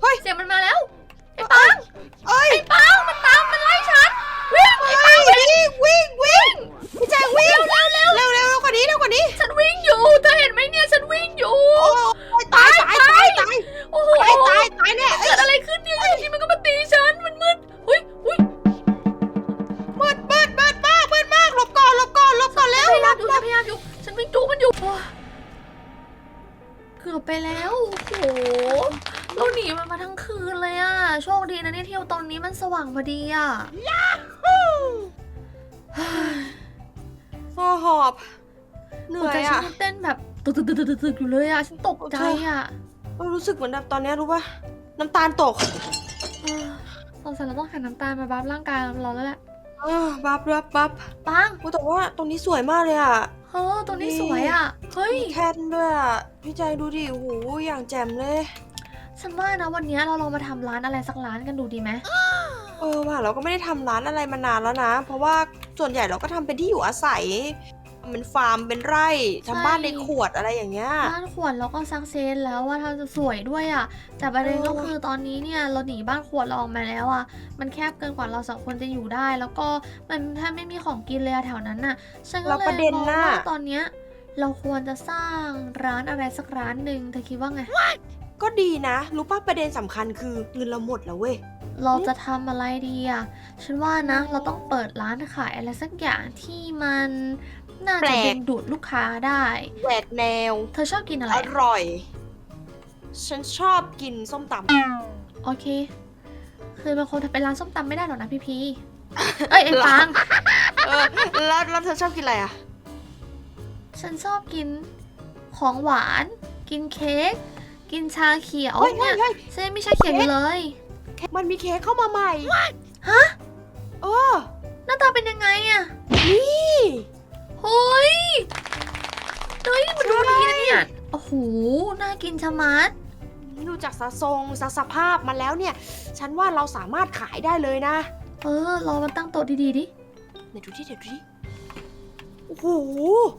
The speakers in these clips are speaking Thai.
เฮ้ย เสียงมันมาแล้ว ไอ้ปัง เอ้ยไอ้ปัง มันตาม มันไล่ฉัน วิ่ง ไอ้ปังวิ่ง วิ่ง วิ่ง พี่แจงวิ่ง เร็วเร็วเร็วเร็วกว่านี้เร็วกว่านี้ ฉันวิ่งอยู่ เธอเห็นไหมเนี่ย ฉันวิ่งอยู่ โอ้ยตายตายตายตายโอ้โหตายตายตายแน่เอ้เกิดอะไรขึ้นเนี่ยอยู่ดีมันก็มาตีฉัน มันมืดหุ้ยหุ้ยมืดมืดมืดมากมืดมากหลบก่อนหลบก่อนหลบก่อนเร็วพยายามอยู่พยายามอยู่ ฉันวิ่งจูมันอยู่เกือบไปแล้ว โอ้โห เราหนีมันมาทั้งคืนเลยอะโชคดีนะเนี่ยที่ตอนนี้มันสว่างพอดีอะโอ้หอบเหนื่หัวอใจยฉัอะนยังเต้นแบบตึกตึกตึกตึกตึกอยู่เลยอะฉันตกใจอะรู้สึกเหมือนแบบตอนนี้รู้ป่ะน้ำตาลตกเออสงสัยเราต้องหาน้ำตาลมาบับร่างกายเราแล้วแหละเออบับบับบับปังโอ้แต่ว่าตรงนี้สวยมากเลยอะเออตัวนี้สวยอะเฮ้ย มีแคนด้วยอะพี่แจงดูดิโอ้โหอย่างแจ่มเลย ฉันว่านะวันนี้เราลองมาทำร้านอะไรสักร้านกันดูดีไหมเออว่าเราก็ไม่ได้ทำร้านอะไรมานานแล้วนะ เพราะว่าส่วนใหญ่เราก็ทำเป็นที่อยู่อาศัยเป็นฟาร์มเป็นไร่ทำบ้านในขวดอะไรอย่างเงี้ย บ้านขวดเราก็ซักเซนแล้วว่าเราจะสวยด้วยอะแต่ประเด็นเออก็คือตอนนี้เนี่ยเราหนีบ้านขวดเราออกมาแล้วอะมันแคบเกินกว่าเราสองคนจะอยู่ได้ แล้วก็มันแทบไม่มีของกินเลยอะแถวนั้นน่ะ ฉันก็แล้วเลประยเด็นมองน่ะ ว่าตอนเนี้ยเราควรจะสร้างร้านอะไรสักร้านหนึ่งเธอคิดว่าไง ก็ดีนะ รู้ป่ะประเด็นสำคัญคือเงินเราหมดแล้วเว้ย เราจะทำอะไรดีอะฉันว่านะ เราต้องเปิดร้านขายอะไรสักอย่างที่มันน่าแปลจะก ดึงดูดลูกค้าได้ แหวกแนว เธอชอบกินอะไรออะร่อย ฉันชอบกินส้มตำโอเค คือมันคงทำเป็นร้านส้มตำไม่ได้หรอกนะพี่พี เอ้ยไอ้ปังเออแล้วแล้วเธอชอบกินอะไรอะ ฉันชอบกินของหวาน กินเค้ก กินชาเขียวเฮ้ยเนี่เฮ้ยยเฮ้ย ฉันยังไม่ชาเขียวอยู่เลย มันมีเค้กเข้ามาใหม่ ฮะ เออ หน้าตาเป็นยังไงอะนี่ เฮ้ยเฮ้ยมันดูดีนะเนี่ยโอ้โห น่ากินชะมัด ดูจากสะทรงสสภาพมาแล้วเนี่ย ฉันว่าเราสามารถขายได้เลยนะเออ รอมันตั้งโต๊ะดีๆดิเดี๋ยวดูที่เดี๋ยวดูที่ โอ้โห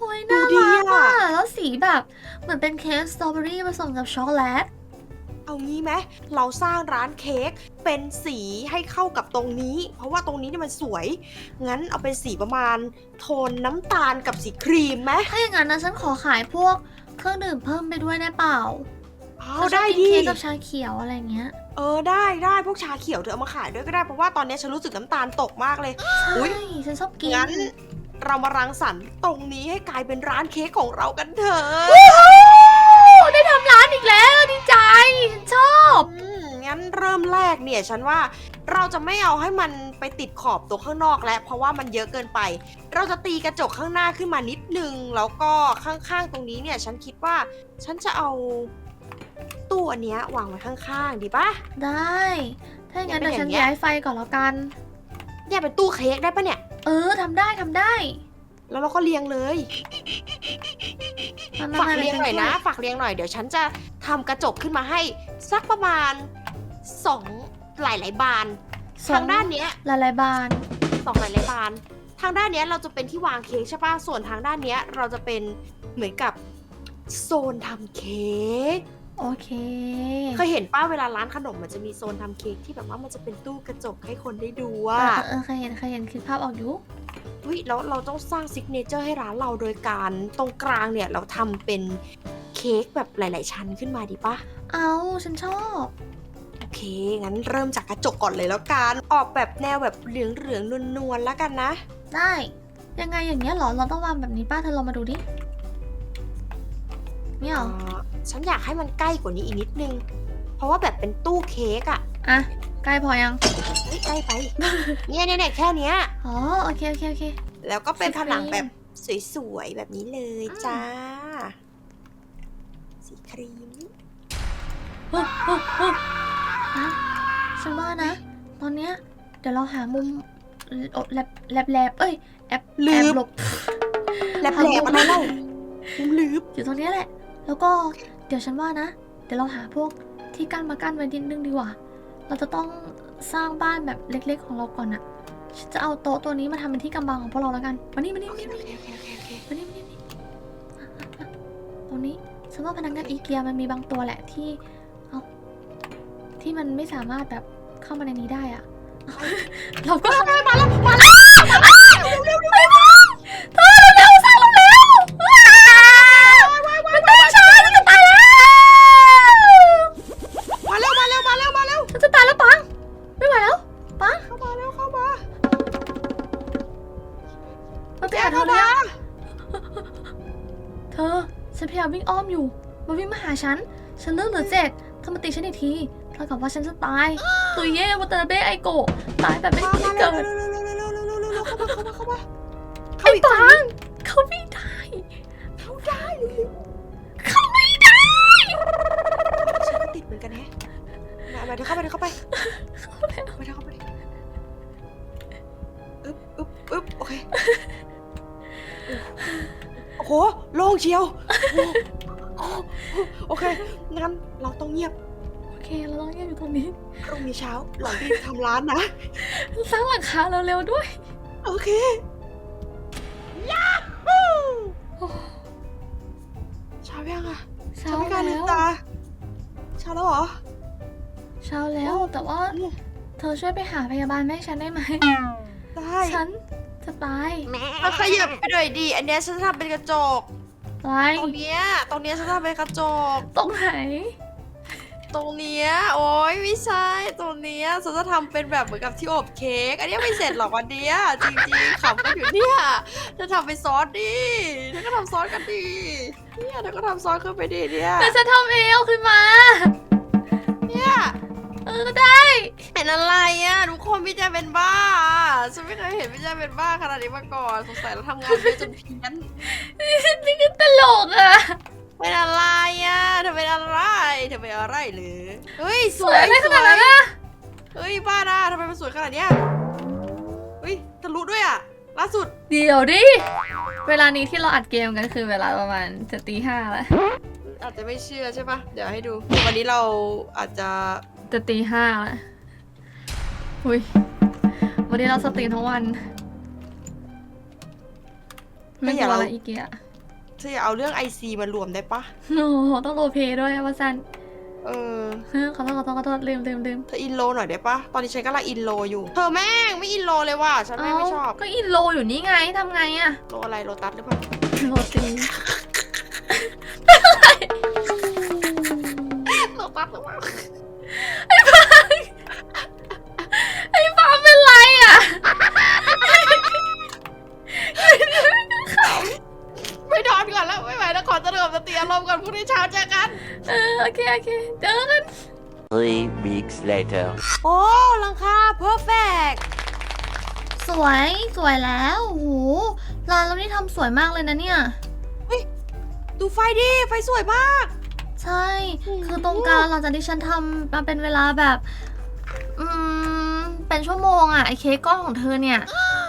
โอ้ยดูน่าดีรักอะ อะแล้วสีแบบ เหมือนเป็นเค้กสตรอเบอรี่ผสมกับช็อกโกแลต เอางี้ไหมเราสร้างร้านเค้กเป็นสีให้เข้ากับตรงนี้ เพราะว่าตรงนี้เนี่ยมันสวย งั้นเอาเป็นสีประมาณ โทนน้ำตาลกับสีครีมไหมถ้าอย่างนั้นนะฉันขอขายพวกเครื่องดื่มเพิ่มไปด้วยได้เปล่าเอาฉันชได้อบกินดีเค้กกับชาเขียวอะไรเงี้ยเออได้ได้พวกชาเขียวเธอเอามาขายด้วยก็ได้เพราะว่าตอนนี้ฉันรู้สึกน้ำตาลตกมากเลย อุ๊ย ใช่ฉันชอบกินงั้น เรามารังสรรค์ตรงนี้ให้กลายเป็นร้านเค้กของเรากันเถอะได้ทำร้านอีกแล้วดีใจฉันชอบอืมงั้นเริ่มแรกเนี่ยฉันว่าเราจะไม่เอาให้มันไปติดขอบตัวข้างนอกแล้วเพราะว่ามันเยอะเกินไป เราจะตีกระจกข้างหน้าขึ้นมานิดนึง แล้วก็ข้างๆตรงนี้เนี่ยฉันคิดว่าฉันจะเอาตู้อันเนี้ยวางไว้ข้างๆ ดีปะ ได้ ถ้าอย่างนั้นเนี่เดี๋ยยวฉันเป็นอย่างเงี้ย ย้ายไฟก่อนแล้วกัน เนี่ยเป็นตู้เค้กได้ปะเนี่ย เออทำได้ทำได้แล้วเราก็เรียงเลยมามาฝากมาเรียงดี๋วหน่อยฉันะช่วฝากเรียงหน่อย เดี๋ยวฉันจะทำกระจกขึ้นมาให้ สักประมาณสองหลายๆบาน สอทางด้านเนี้ยหลายๆบาน สองหลายๆบาน ทางด้านเนี้ยเราจะเป็นที่วางเค้กใช่ปะส่วนทางด้านเนี้ยเราจะเป็นเหมือนกับโซนทำเค้ก โอเค เคยเห็นป้าเวลาร้านขนมมันจะมีโซนทำเค้กที่แบบว่ามันจะเป็นตู้กระจกให้คนได้ดูเอว่าอเออเคยเห็นเคยเห็นคิดภาพออกอยู่เฮ้ยแล้วเราต้องสร้างซิกเนเจอร์ให้ร้านเราโดยการตรงกลางเนี่ยเราทำเป็นเค้กแบบหลาย ๆ ชั้นขึ้นมาดีปะเอาฉันชอบ โอเค งั้นเริ่มจากกระจกก่อนเลยแล้วกัน ออกแบบแนวแบบเหลืองเหลืองๆนวลๆแล้วกันนะ ได้ ยังไงอย่างเงี้ยเหรอ เราต้องวางแบบนี้ป้าเธอลองมาดูดิเนี่ยเหรอ เอ่อ ฉันอยากให้มันใกล้กว่านี้อีกนิดนึง เพราะว่าแบบเป็นตู้เค้กอะอะใกล้พอยัง เฮ้ยใกล้ไป เนี่ยเนี่ยเนี่ยแค่เนี้ย อ๋อ โอเค โอเค โอเค แล้วก็เป็นสีผครีมนังแบบสวยๆ แบบนี้เลยอืมจ้า สีครีมเฮ้ยเฮ้ยเฮ้ยอะฉันว่านะ ตอนเนี้ย เดี๋ยวเราหามุมแลบแลบแลบเอ้ยแอบลืแอบมหลบแหลบๆอะไรเล่ามุมลืบอยู่ตรงเนี้ยแหละ แล้วก็ เดี๋ยวฉันว่านะ เดี๋ยวเราหาพวกที่กั้นมากั้นไว้นิดนึงดีกว่า เราจะต้องสร้างบ้านแบบเล็ก ๆ ของเราก่อนอะฉันจะเอาโต๊ะตัวนี้มาทำเป็นที่กำบังของพวกเราแล้วกันมานี่มานี่โอมาเคนี่โอเคโอเคโอเคมานี่มานี่มานี่อะอะอะตรงนี้ฉันว่าพนักงานอีเกียมันมีบางตัวแหละที่เอาทที่มันไม่สามารถแบบเข้ามาในนี้ได้อะเราก็มาแล้วมาแล้วมาแล้ว ทีเท่ากับว่าฉันจะตายตุยเย่วัตาเบ้ไอโกตายแบบไม่มีเกิดเขาไอปางเขาไม่ได้เขาได้เขาไม่ได้ฉันก็ติดเหมือนกันแฮะมาเดี๋ยวเข้าไปเดี๋ยวเข้าไปมาเดี๋ยวเข้าไปอึ๊บอึ๊บอึ๊บโอเคโอ้โหโล่งเชียว โอเคงั้นเราต้องเงียบ เค เราต้องเงียบอยู่ตรงนี้พรุ่งนี้เช้าเรารีบทำร้านนะ สร้างหลังคาเร็วๆด้วยโอเคยาฮูเช้ายังอะเช้าเช้าไม่กล้าลืแล้มวตาเช้าแล้วเหรอ เช้าแล้วแต่ว่าอืมเธอช่วยไปหาพยาบาลแม่ฉันได้ไหมได้ฉันจะตายมาขยับไปหน่อยดีอันเนี้ยฉันทำเป็นกระจกอะไรตรงเนี้ยตรงเนี้ยฉันทำเป็นกระจก ตรงไหน ตรงเนี้ยโอ้ยไม่ใช่ตรงเนี้ยฉันจะทำเป็นแบบเหมือนกับที่อบเค้กอันเนี้ยไม่เสร็จหรอกวันเนี้ยจริงๆขำกันอยู่เนี่ยจะทำเป็นซอสดิเธอก็ทำซอสกันดิเนี่ยเธอก็ทำซอสขึ้นไปดิเนี่ยแต่ฉันทำเองเอาขึ้นมา เนี่ยเออได้ เป็นอะไรอะทุกคนพี่แจเป็นบ้าฉันไม่เคยเห็นพี่แจเป็นบ้าขนาดนี้มาก่อนสงสัยเราทำงานเยอะจนเพี้ยนนี่ก็ตลกอะ เป็นอะไรอะเธอเป็นอะไรเธอเป็นอะไรหรือเฮ้ยสสววยยไม่ขสนาดวยนั้นนะเฮ้ยบ้าด่ะทำไมมันสวยขนาดเนี้ยเฮ้ยทะลุด้วยอะล่าสุดเดี๋ยวดิ เวลานี้ที่เราอัดเกมกันคือเวลาประมาณจะตีห้าแล้วอาจจะไม่เชื่อใช่ปะเดี๋ยวให้ดู วันนี้เราอาจจะจะตีห้าแล้วอุ้ยวันนี้เราสตรีมทั้งวัน ไม่กลัวอะไรอีกเกียเธออย่าเอาเรื่องไอซีมารวมได้ปะโอ้โหต้องโรลเพลย์ด้วยว่าซันเออเฮ้ยขอโทษขอโทษขอโทษลืมลืมลืมเธออินโลหน่อยได้ปะตอนนี้ฉันกำลังอินโลอยู่ เธอแม่งไม่อินโลเลยว่ะฉันแม่งไม่ชอบเาก็อินโลอยู่นี่ไงทำไงอะโลอะไรโลตัสหรือเปล่าโรตี พรุ่งนี้เช้าเจอกัน เออโอเคโอเคเจอกัน Three weeks later. โอ้ลังคาเพอร์เฟกสวยสวยแล้วโอ้โหร้านเรานี่ทำสวยมากเลยนะเนี่ย ดูไฟดิ ไฟสวยมาก ใช่โอ้โหคือตรงกลางหลังจากที่ฉันทำมาเป็นเวลาแบบ อืม เป็นชั่วโมงอะไอเค้กก้อนของเธอเนี่ย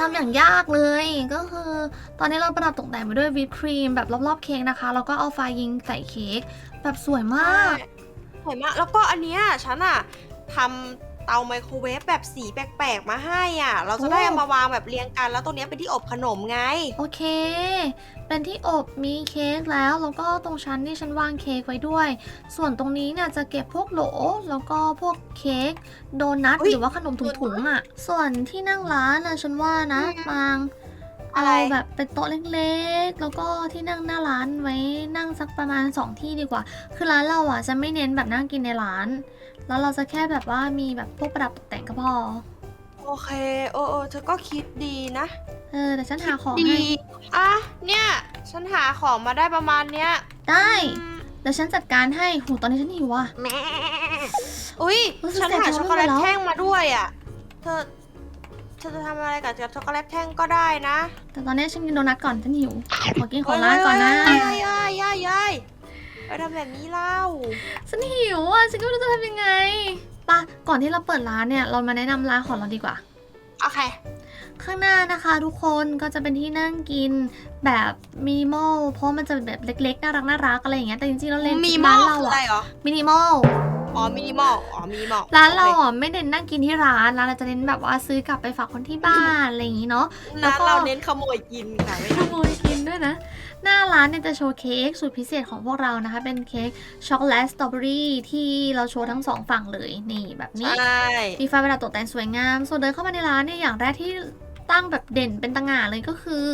ทำอย่างยากเลย ก็คือ ตอนนี้เราประดับตกแต่งไปด้วยวิปครีมแบบรอบๆเค้กนะคะ แล้วก็เอาไฟยิงใส่เค้กแบบสวยมาก สวยมาก แล้วก็อันเนี้ยฉันอะทำ เตาไมโครเวฟแบบสีแปลกๆมาให้อะ เราจะได้โอ้เอามาวางแบบเรียงกัน แล้วตรงเนี้ยเป็นที่อบขนมไง โอเค เป็นที่อบมีเค้กแล้ว แล้วก็ตรงชั้นนี่ฉันวางเค้กไว้ด้วย ส่วนตรงนี้เนี่ยจะเก็บพวกโหล แล้วก็พวกเค้ก โดนัทอุ๊ยหรือว่าขนมถุงๆอะ ส่วนที่นั่งร้านนะฉันว่านะอืมวางอะไรเอาแบบเป็นโต๊ะเล็กๆ แล้วก็ที่นั่งหน้าร้านไว้นั่งสักประมาณสองที่ดีกว่า คือร้านเราอะจะไม่เน้นแบบนั่งกินในร้าน แล้วเราจะแค่แบบว่ามีแบบพวกประดับตกแต่งก็พอ โอเคเออเออเธอก็คิดดีนะ เออแต่ฉันหาของดีให้อะเนี่ย ฉันหาของมาได้ประมาณเนี้ยได้อืมเดี๋ยวฉันจัดการให้หูตอนนี้ฉันหิวอะ อุ้ยรู้สึกฉันเสียหาท้องช็อกโกแลตไปแล้วแท่งมาด้วยอะ เธอเธอจะทำอะไรกับช็อกโกแลตแท่งก็ได้นะแต่ตอนนี้ฉันกินโดนัทก่อนฉันหิวขอกินของร้านก่อนนะเฮ้ยเฮ้ยเฮ้ยเฮ้ยเฮ้ย ไปทำแบบนี้เล่า ฉันหิวอะ ฉันก็ไม่รู้จะทำยังไงปะก่อนที่เราเปิดร้านเนี่ย เรามาแนะนำร้านของเราดีกว่า โอเค ข้างหน้านะคะทุกคนก็จะเป็นที่นั่งกินแบบมินิมอล เพราะมันจะเป็นแบบเล็กๆ น่ารักน่ารักอะไรอย่างเงี้ย แต่จริงๆแล้วเลนมีร้านหม้อเราคืออะไรอะเหรอ มินิมอล อ๋อมินิมอลอ๋อมินิมอลร้านเราอะไม่เน้นนั่งกินที่ร้าน ร้านเราจะเน้นแบบว่าซื้อกลับไปฝากคนที่บ้านอะไรอย่างงี้เนาะแล้ร้าวนก็เราเน้นขโมยกินค่ะไม่ขโมยกินด้วยนะ หน้าร้านเนี่ยจะโชว์เค้กสูตรพิเศษของพวกเรานะคะ เป็นเค้กช็อกโกแลตสตรอเบอรี่ที่เราโชว์ทั้งสองฝั่งเลยนี่แบบนี้ ใช่ มีไฟประดับตกแต่งสวยงาม ส่วนเดินเข้ามาในร้านเนี่ยอย่างแรกที่ตั้งแบบเด่นเป็นตางานเลยก็คือ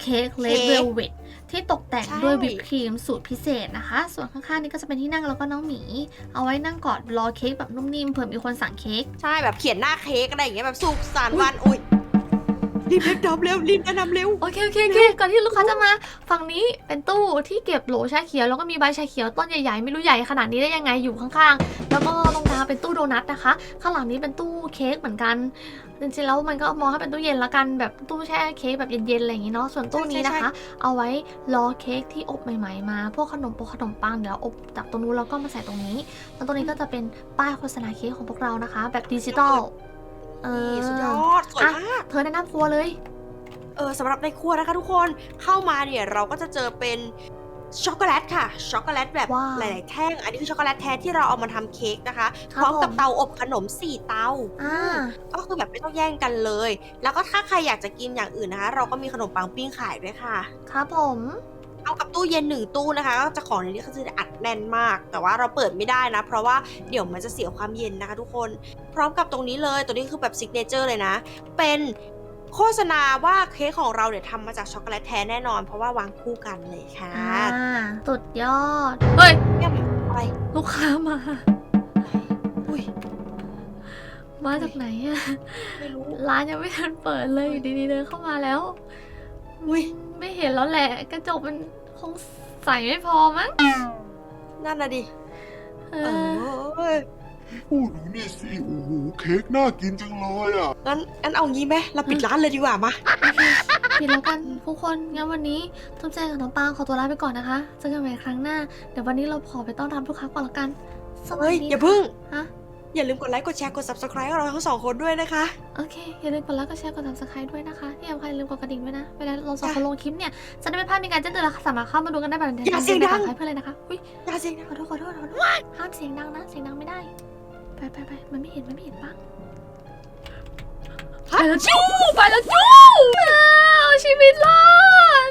เค้กเลดเวลเวทที่ตกแต่งด้วยวิปครีมสูตรพิเศษนะคะ ส่วนข้างๆนี่ก็จะเป็นที่นั่งแล้วก็น้องหมี เอาไว้นั่งกอดรอเค้กแบบนุ่มนิ่มเผื่อมีคนสั่งเค้ก ใช่แบบเขียนหน้าเค้กอะไรอย่างเงี้ยแบบสุขสันต์วัน อุ้ย รีบแนะนำเร็วรีบแนะนำเร็ว โอเคโอเคโอเคก่อนที่ลูกค้าจะมา ฝั่งนี้เป็นตู้ที่เก็บโหลชาเขียวแล้วก็มีใบชาเขียวต้นใหญ่ๆไม่รู้ใหญ่ขนาดนี้ได้ยังไงอยู่ข้างๆ แล้วก็ตรงกลางเป็นตู้โดนัทนะคะ ข้างหลังนี้เป็นตู้เค้กเหมือนกันจริงๆแล้วมันก็มองให้เป็นตู้เย็นละกันแบบตู้แช่เค้กแบบเย็นๆอะไรอย่างงี้เนาะส่วนตู้นี้นะคะ เอาไว้รอเค้กที่อบใหม่ๆมา พวกขนมปงขนมปังเดี๋ยวอบจากตรงนู้นแล้วก็มาใส่ตรงนี้ แล้วตรงนี้ก็จะเป็นป้ายโฆษณาเค้กของพวกเรานะคะ แบบดิจิตอล เออนี่สุดยอดสวยมาก เธอแนะนำครัวเลย เออสำหรับในครัวนะคะทุกคนเข้ามาเนี่ยเราก็จะเจอเป็นช็อกโกแลตค่ะช็อกโกแลตแบบว้าวหลาย ๆ แท่ง อันนี้คือช็อกโกแลตแท้ที่เราเอามาทำเค้กนะคะครัพบร้อมกับผม เตาอบขนม4เตาอ่า ก็คือแบบไม่ต้องแย่งกันเลย แล้วก็ถ้าใครอยากจะกินอย่างอื่นนะคะ เราก็มีขนมปังปิ้งขายด้วยค่ะ ครับผม เอากับตู้เย็นหนึ่งตู้นะคะก็จะของในนี้ก็จะอัดแน่นมาก แต่ว่าเราเปิดไม่ได้นะ เพราะว่าเดี๋ยวมันจะเสียความเย็นนะคะทุกคน พร้อมกับตรงนี้เลย ตัวนี้คือแบบซิกเนเจอร์เลยนะ เป็นโฆษณาว่าเค้กของเราเนี่ยทำมาจากช็อกโกแลตแท้แน่นอน เพราะว่าวางคู่กันเลยค่ะอ่าสุดยอด เฮ้ยเนี่ยอะไรลูกค้ามา อุ้ยมาจากไหนอะไม่รู้ ร้านยังไม่ทันเปิดเลยอยู่ดีๆเดินเข้ามาแล้ว อุ้ย ไม่เห็นแล้วแหละ กระจกมันคงใส่ไม่พอมั้ง นั่นน่ะดิเอเอออพูดดูนี่สิโอ้โหเค้กน่ากินจังเลยอะ งั้นงั้นเอางี้ไหมเราปิดร้านเลยดีกว่ามา ปิดแล้วกันทุกคนงั้นวันนี้ทุกใจกับน้องปางขอตัวลาไปก่อนนะคะเจอกันใหม่ครั้งหน้า เดี๋ยววันนี้เราขอไปต้อนรับลูกค้าก่อนละกันสวัสเฮ้ย ดีอย่าพึ่ง ฮะ อย่าลืมกดไลค์กดแชร์กด subscribe ให้เราทั้งสองคนด้วยนะคะ โอเค อย่าลืมกดไลค์กดแชร์กด subscribe ด้วยนะคะที่สำคัญอย่าลืมกดกระดิ่งด้วยนะ เวลาเราสองคนลงคลิปเนี่ย จะได้ไม่พลาดมีการแจ้งเตือนและสามารถเข้ามาดูกันได้แบบในอย่าเสียงดังให้เพื่อนเลยนะคะอุ้ยอย่าเสียงดังขอโทษขอโทษขอโทษห้ามเสียงดังนะ เสียงดังไม่ได้ ไปไปไปมันไม่เห็นมันไม่เห็นปะไปแล้วจู้ไปแล้วจู้เอาชีวิตรอด